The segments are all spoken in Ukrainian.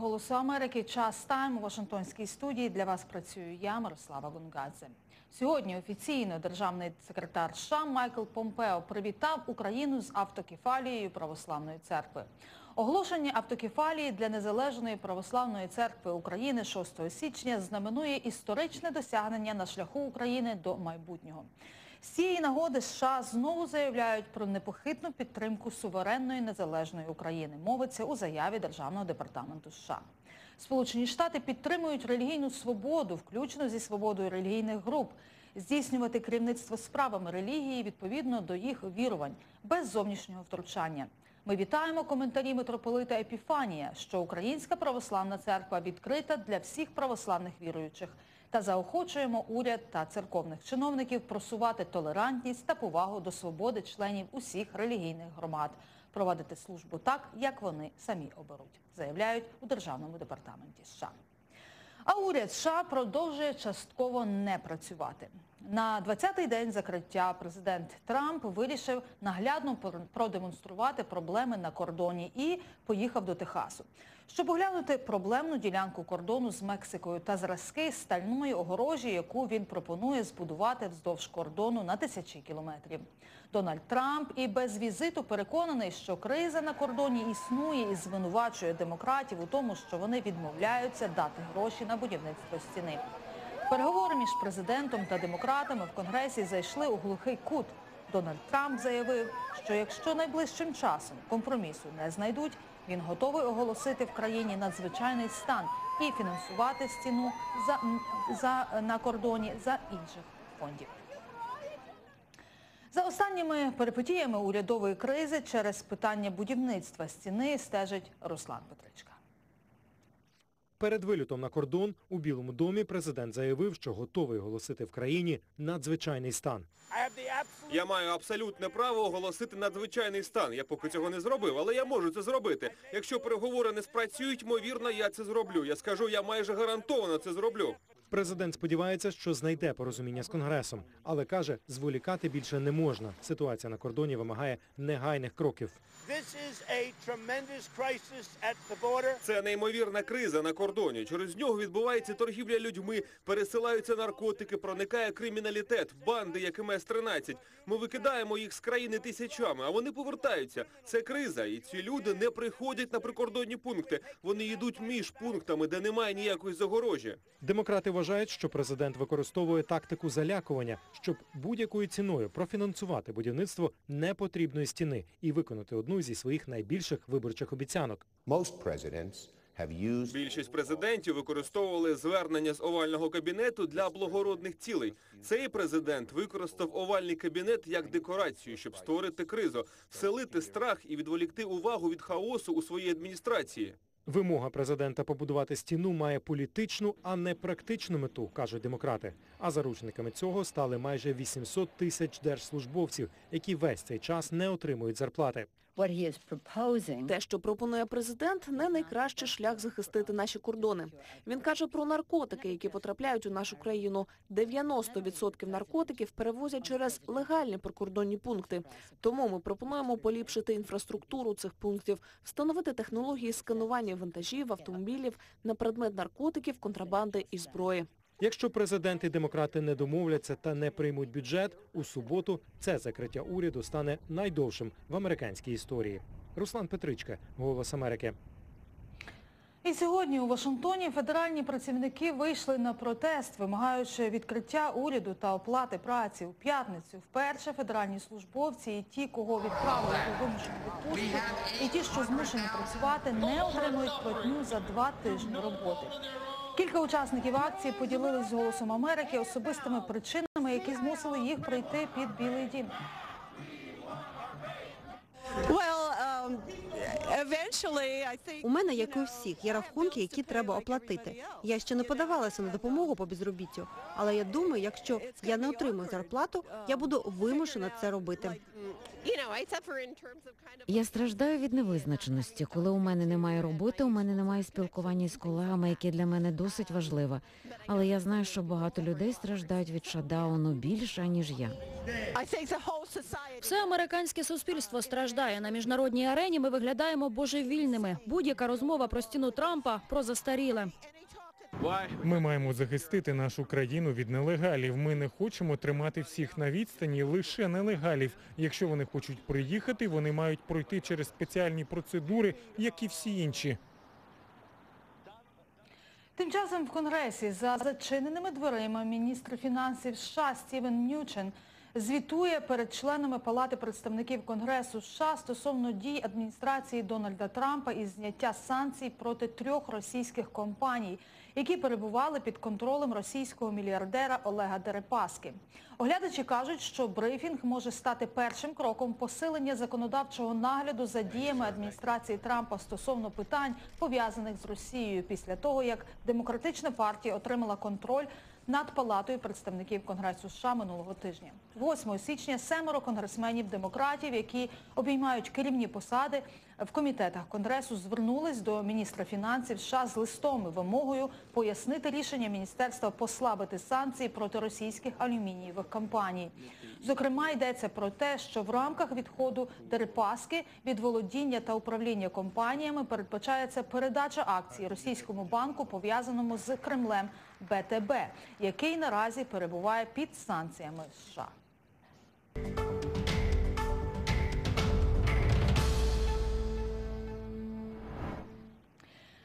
Голосу Америки час тайм у Вашингтонській студії. Для вас працюю я, Мирослава Гунгадзе. Сьогодні офіційно державний секретар США Майкл Помпео привітав Україну з автокефалією православної церкви. Оголошення автокефалії для незалежної православної церкви України 6 січня знаменує історичне досягнення на шляху України до майбутнього. Цієї нагоди США знову заявляють про непохитну підтримку суверенної незалежної України. Мовиться у заяві Державного департаменту США. Сполучені Штати підтримують релігійну свободу, включно зі свободою релігійних груп, здійснювати керівництво справами релігії відповідно до їх вірувань, без зовнішнього втручання. Ми вітаємо коментарі митрополита Епіфанія, що Українська православна церква відкрита для всіх православних віруючих та заохочуємо уряд та церковних чиновників просувати толерантність та повагу до свободи членів усіх релігійних громад, проводити службу так, як вони самі оберуть, заявляють у Державному департаменті США. А уряд США продовжує частково не працювати. На 20-й день закриття президент Трамп вирішив наглядно продемонструвати проблеми на кордоні і поїхав до Техасу, щоб оглянути проблемну ділянку кордону з Мексикою та зразки стальної огорожі, яку він пропонує збудувати вздовж кордону на тисячі кілометрів. Дональд Трамп і без візиту переконаний, що криза на кордоні існує і звинувачує демократів у тому, що вони відмовляються дати гроші на будівництво стіни. Переговори між президентом та демократами в Конгресі зайшли у глухий кут. Дональд Трамп заявив, що якщо найближчим часом компромісу не знайдуть, він готовий оголосити в країні надзвичайний стан і фінансувати стіну за, за, на кордоні за інших фондів. За останніми перипетіями урядової кризи через питання будівництва стіни стежить Руслан Петричка. Перед вилютом на кордон у Білому домі президент заявив, що готовий оголосити в країні надзвичайний стан. Я маю абсолютне право оголосити надзвичайний стан. Я поки цього не зробив, але я можу це зробити. Якщо переговори не спрацюють, ймовірно, я це зроблю. Я скажу, я майже гарантовано це зроблю. Президент сподівається, що знайде порозуміння з Конгресом, але каже, зволікати більше не можна. Ситуація на кордоні вимагає негайних кроків. Це неймовірна криза на кордоні. Через нього відбувається торгівля людьми, пересилаються наркотики, проникає криміналітет, банди, як і МС-13. Ми викидаємо їх з країни тисячами, а вони повертаються. Це криза, і ці люди не приходять на прикордонні пункти. Вони йдуть між пунктами, де немає ніякої загорожі. Демократи вважають, що президент використовує тактику залякування, щоб будь-якою ціною профінансувати будівництво непотрібної стіни і виконати одну зі своїх найбільших виборчих обіцянок. Most presidents have used Більшість президентів використовували звернення з овального кабінету для благородних цілей. Цей президент використав овальний кабінет як декорацію, щоб створити кризу, вселити страх і відволікти увагу від хаосу у своїй адміністрації. Вимога президента побудувати стіну має політичну, а не практичну мету, кажуть демократи. А заручниками цього стали майже 800 тисяч держслужбовців, які весь цей час не отримують зарплати. Те, що пропонує президент, не найкращий шлях захистити наші кордони. Він каже про наркотики, які потрапляють у нашу країну. 90% наркотиків перевозять через легальні прикордонні пункти. Тому ми пропонуємо поліпшити інфраструктуру цих пунктів, встановити технології сканування вантажів, автомобілів на предмет наркотиків, контрабанди і зброї. Якщо президент і демократи не домовляться та не приймуть бюджет, у суботу це закриття уряду стане найдовшим в американській історії. Руслан Петричка, Голос Америки. І сьогодні у Вашингтоні федеральні працівники вийшли на протест, вимагаючи відкриття уряду та оплати праці. У п'ятницю вперше федеральні службовці і ті, кого відправили у вимушену відпустку, і ті, що змушені працювати, не отримують платню за два тижні роботи. Кілька учасників акції поділились з «Голосом Америки» особистими причинами, які змусили їх прийти під Білий дім. У мене, як і у всіх, є рахунки, які треба оплатити. Я ще не подавалася на допомогу по безробіттю, але я думаю, якщо я не отримую зарплату, я буду вимушена це робити. Я страждаю від невизначеності. Коли у мене немає роботи, у мене немає спілкування з колегами, яке для мене досить важливе. Але я знаю, що багато людей страждають від шатдауну більше, ніж я. Все американське суспільство страждає на міжнародній арені. Ми виглядаємо божевільними. Будь-яка розмова про стіну Трампа про застаріле. Ми маємо захистити нашу країну від нелегалів. Ми не хочемо тримати всіх на відстані лише нелегалів. Якщо вони хочуть приїхати, вони мають пройти через спеціальні процедури, як і всі інші. Тим часом в Конгресі за зачиненими дверима міністр фінансів США Стівен Нючен звітує перед членами Палати представників Конгресу США стосовно дій адміністрації Дональда Трампа із зняття санкцій проти трьох російських компаній, які перебували під контролем російського мільярдера Олега Дерипаски. Оглядачі кажуть, що брифінг може стати першим кроком посилення законодавчого нагляду за діями адміністрації Трампа стосовно питань, пов'язаних з Росією, після того, як Демократична партія отримала контроль над Палатою представників Конгресу США минулого тижня. 8 січня семеро конгресменів-демократів, які обіймають керівні посади в комітетах Конгресу, звернулись до міністра фінансів США з листом і вимогою пояснити рішення міністерства послабити санкції проти російських алюмінієвих компаній. Зокрема, йдеться про те, що в рамках відходу Дерипаски від володіння та управління компаніями передбачається передача акцій російському банку, пов'язаному з Кремлем БТБ, який наразі перебуває під санкціями США.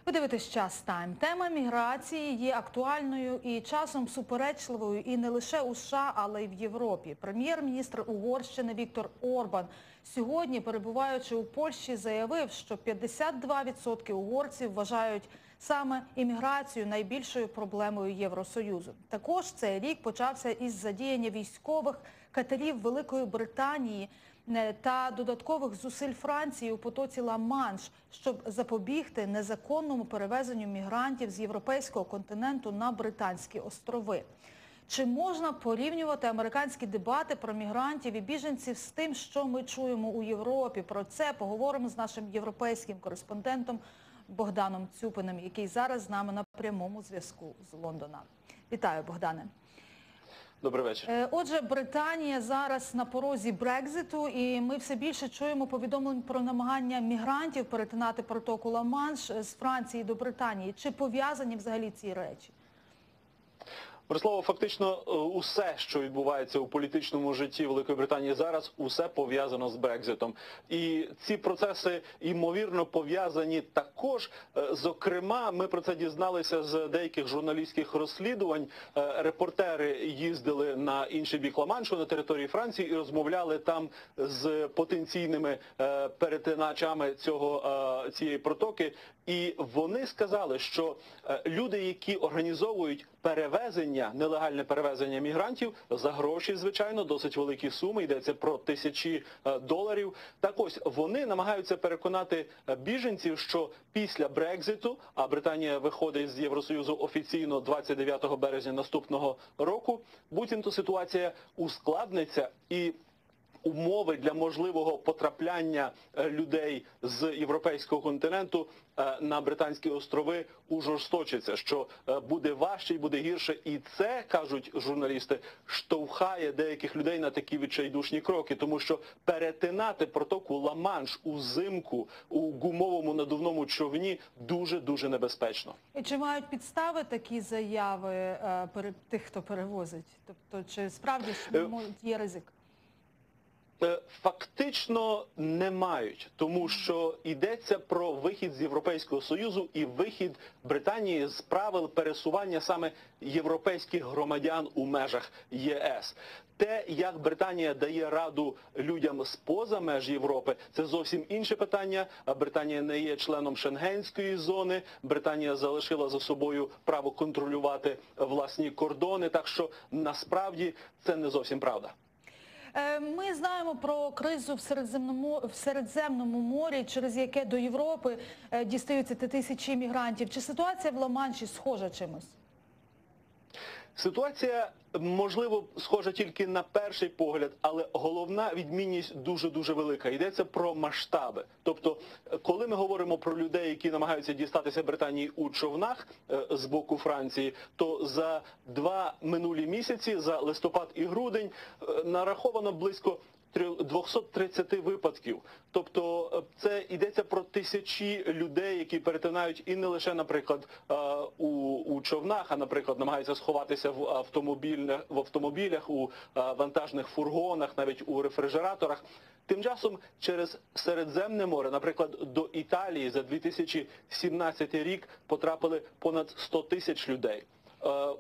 Ви дивитесь час тайм. Тема міграції є актуальною і часом суперечливою і не лише у США, але й в Європі. Прем'єр-міністр Угорщини Віктор Орбан сьогодні, перебуваючи у Польщі, заявив, що 52% угорців вважають саме імміграцію найбільшою проблемою Євросоюзу. Також цей рік почався із задіяння військових катерів Великої Британії е, та додаткових зусиль Франції у потоці Ла-Манш, щоб запобігти незаконному перевезенню мігрантів з європейського континенту на Британські острови. Чи можна порівнювати американські дебати про мігрантів і біженців з тим, що ми чуємо у Європі? Про це поговоримо з нашим європейським кореспондентом Богданом Цюпиним, який зараз з нами на прямому зв'язку з Лондона. Вітаю, Богдане. Добрий вечір. Е, Отже, Британія зараз на порозі Брекзиту, і ми все більше чуємо повідомлень про намагання мігрантів перетинати протоку Ла-Манш з Франції до Британії. Чи пов'язані взагалі ці речі? Мирослава, фактично е, усе, що відбувається у політичному житті Великої Британії зараз, усе пов'язано з Брекзитом. І ці процеси ймовірно пов'язані також. е, Зокрема, ми про це дізналися з деяких журналістських розслідувань. Е, Репортери їздили на інший бік Ла-Маншу на території Франції і розмовляли там з потенційними перетиначами цього цієї протоки. І вони сказали, що люди, які організовують перевезення, нелегальне перевезення мігрантів за гроші, звичайно, досить великі суми, йдеться про тисячі е, доларів. Так ось вони намагаються переконати е, біженців, що після Брекзиту, а Британія виходить з Євросоюзу офіційно 29 березня наступного року, буцімто ситуація ускладниться і умови для можливого потрапляння е, людей з європейського континенту е, на британські острови ужорсточиться, що е, буде важче і буде гірше. І це, кажуть журналісти, штовхає деяких людей на такі відчайдушні кроки, тому що перетинати протоку Ла-Манш узимку у гумовому надувному човні дуже-дуже небезпечно. І чи мають підстави такі заяви е, пере- тих, хто перевозить? Тобто, чи справді є ризик? Е, Фактично не мають, тому що йдеться про вихід з Європейського Союзу і вихід Британії з правил пересування саме європейських громадян у межах ЄС. Те, як Британія дає раду людям з-поза меж Європи, це зовсім інше питання. Британія не є членом Шенгенської зони. Британія залишила за собою право контролювати власні кордони. Так що насправді це не зовсім правда. Е, Ми знаємо про кризу в Середземному, в Середземному морі, через яке до Європи е, дістаються тисячі мігрантів. Чи ситуація в Ломанші схожа чимось? Ситуація можливо схожа тільки на перший погляд, але головна відмінність дуже дуже велика. Йдеться про масштаби. Тобто, е, коли ми говоримо про людей, які намагаються дістатися Британії у човнах е, з боку Франції, то за два минулі місяці, за листопад і грудень, е, нараховано близько трьох- 230 випадків. Тобто це йдеться про тисячі людей, які перетинають і не лише, наприклад, у човнах, а, наприклад, намагаються сховатися в автомобільних в автомобілях, у вантажних фургонах, навіть у рефрижераторах. Тим часом через Середземне море, наприклад, до Італії за 2017 рік потрапили понад 100 тисяч людей.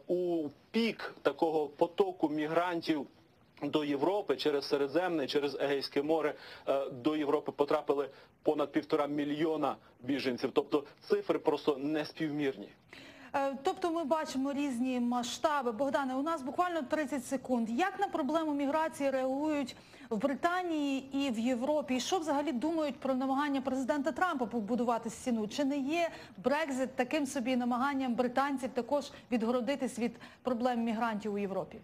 У пік такого потоку мігрантів до Європи через Середземне, через Егейське море до Європи потрапили понад півтора мільйона біженців. Тобто цифри просто неспівмірні. Е, Тобто ми бачимо різні масштаби. Богдане, у нас буквально 30 секунд. Як на проблему міграції реагують в Британії і в Європі? І що взагалі думають про намагання президента Трампа побудувати стіну? Чи не є Брекзит таким собі намаганням британців також відгородитись від проблем мігрантів у Європі?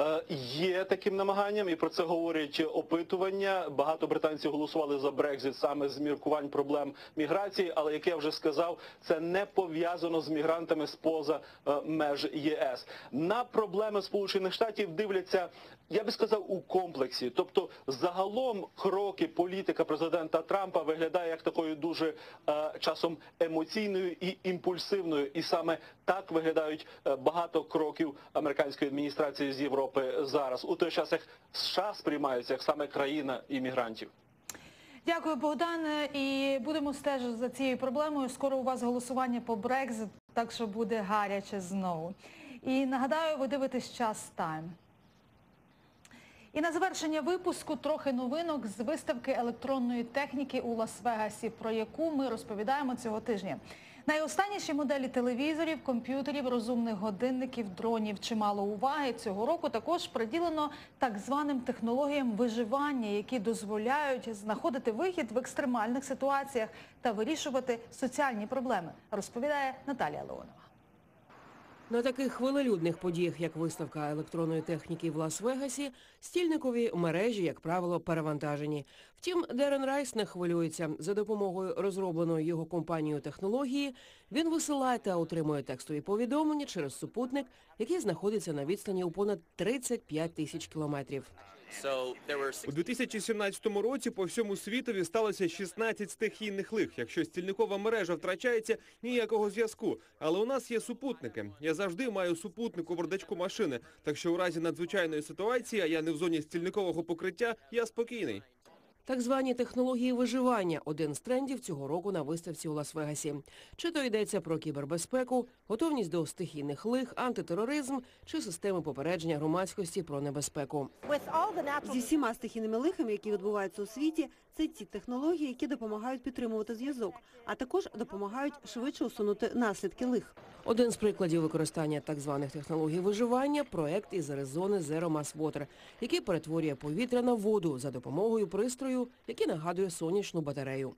Е, Є таким намаганням, і про це говорять опитування. Багато британців голосували за Брекзит саме з міркувань проблем міграції, але як я вже сказав, це не пов'язано з мігрантами з-поза е, меж ЄС. На проблеми Сполучених Штатів дивляться, я би сказав, у комплексі. Тобто, загалом кроки політика президента Трампа виглядає як такою дуже е, часом емоційною і імпульсивною. І саме так виглядають е, багато кроків американської адміністрації з Європи зараз. У той час як США сприймаються як саме країна іммігрантів. Дякую, Богдане. І будемо стежити за цією проблемою. Скоро у вас голосування по Брекзит, так що буде гаряче знову. І нагадаю, ви дивитесь час Тайм. І на завершення випуску трохи новинок з виставки електронної техніки у Лас-Вегасі, про яку ми розповідаємо цього тижня. Найостанніші моделі телевізорів, комп'ютерів, розумних годинників, дронів чимало уваги цього року також приділено так званим технологіям виживання, які дозволяють знаходити вихід в екстремальних ситуаціях та вирішувати соціальні проблеми, розповідає Наталія Леонова. На таких хвилелюдних подіях, як виставка електронної техніки в Лас-Вегасі, стільникові мережі, як правило, перевантажені. Втім, Дерен Райс не хвилюється. За допомогою розробленої його компанією технології він висилає та отримує текстові повідомлення через супутник, який знаходиться на відстані у понад 35 тисяч кілометрів. У 2017 році по всьому світові сталося 16 стихійних лих. Якщо стільникова мережа втрачається, ніякого зв'язку. Але у нас є супутники. Я завжди маю супутник у бардачку машини. Так що у разі надзвичайної ситуації, а я не в зоні стільникового покриття, я спокійний. Так звані технології виживання – один з трендів цього року на виставці у Лас-Вегасі. Чи то йдеться про кібербезпеку, готовність до стихійних лих, антитероризм чи системи попередження громадськості про небезпеку. Зі всіма стихійними лихами, які відбуваються у світі, це ті технології, які допомагають підтримувати зв'язок, а також допомагають швидше усунути наслідки лих. Один з прикладів використання так званих технологій виживання – проект із Аризони Zero Mass Water, який перетворює повітря на воду за допомогою пристрою, який нагадує сонячну батарею.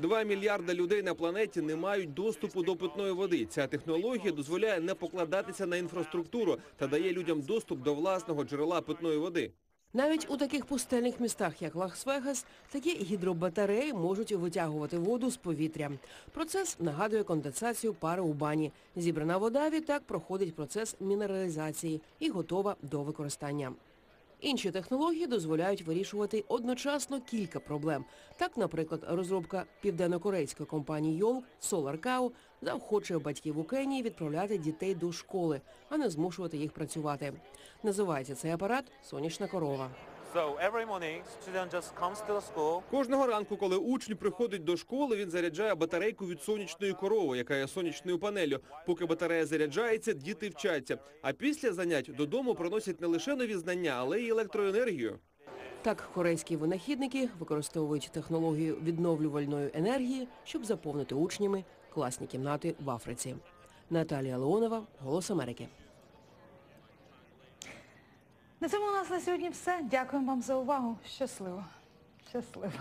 Два мільярда людей на планеті не мають доступу до питної води. Ця технологія дозволяє не покладатися на інфраструктуру та дає людям доступ до власного джерела питної води. Навіть у таких пустельних містах, як Лас-Вегас, такі гідробатареї можуть витягувати воду з повітря. Процес нагадує конденсацію пари у бані. Зібрана вода відтак проходить процес мінералізації і готова до використання. Інші технології дозволяють вирішувати одночасно кілька проблем. Так, наприклад, розробка південнокорейської компанії Йол Solar Cow заохочує батьків у Кенії відправляти дітей до школи, а не змушувати їх працювати. Називається цей апарат сонячна корова. Кожного ранку, коли учень приходить до школи, він заряджає батарейку від сонячної корови, яка є сонячною панелью. Поки батарея заряджається, діти вчаться. А після занять додому приносять не лише нові знання, але й електроенергію. Так, корейські винахідники використовують технологію відновлювальної енергії, щоб заповнити учнями класні кімнати в Африці. Наталія Леонова, Голос Америки. На цьому у нас на сьогодні все. Дякуємо вам за увагу. Щасливо. Щасливо.